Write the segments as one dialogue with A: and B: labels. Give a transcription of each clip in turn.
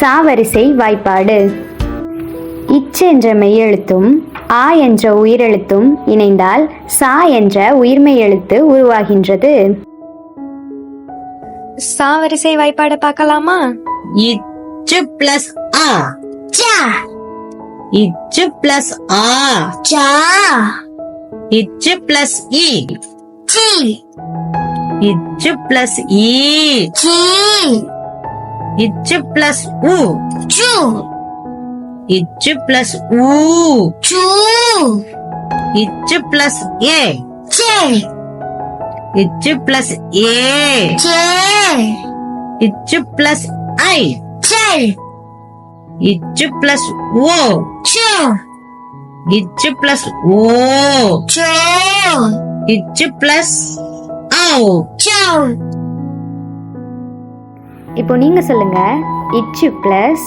A: சாவரிசை வாய்ப்பாடு. இச் என்ற மெய்யெழுத்தும் ஆ என்ற உயிரெழுத்தும் இணைந்தால் சா என்ற உயிர்மெய் எழுத்து உருவாகின்றது.
B: சாவரிசை வாய்ப்பாடு பார்க்கலாமா?
C: இச்சு பிளஸ் ஆ.
D: cha
C: இச்சு பிளஸ் ஆ.
D: cha
C: இச்சு பிளஸ் இ
D: chi
C: இச்சு பிளஸ் இ
D: chi
C: இச்சு பிளஸ் உ
D: chu
C: இச்சு பிளஸ் ஊ
D: chu
C: இச்சு பிளஸ் ஏ
D: che
C: இச்சு பிளஸ் ஏ
D: che
C: இச்சு பிளஸ் ஐ
D: che
C: இச்சு பிளஸ் ஓ
D: chu
C: இச்சு பிளஸ் ஓ
D: chu
C: இச்சு பிளஸ் ஔ
D: chu
A: இப்போ நீங்கள் சொல்லுங்கள் இச்சு ப்ளஸ்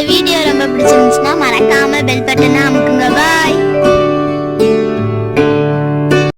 D: இந்த வீடியோ ரொம்ப பிடிச்சிருந்துச்சுன்னா மறக்காம பெல் பட்டனை அமுக்குங்க. பாய்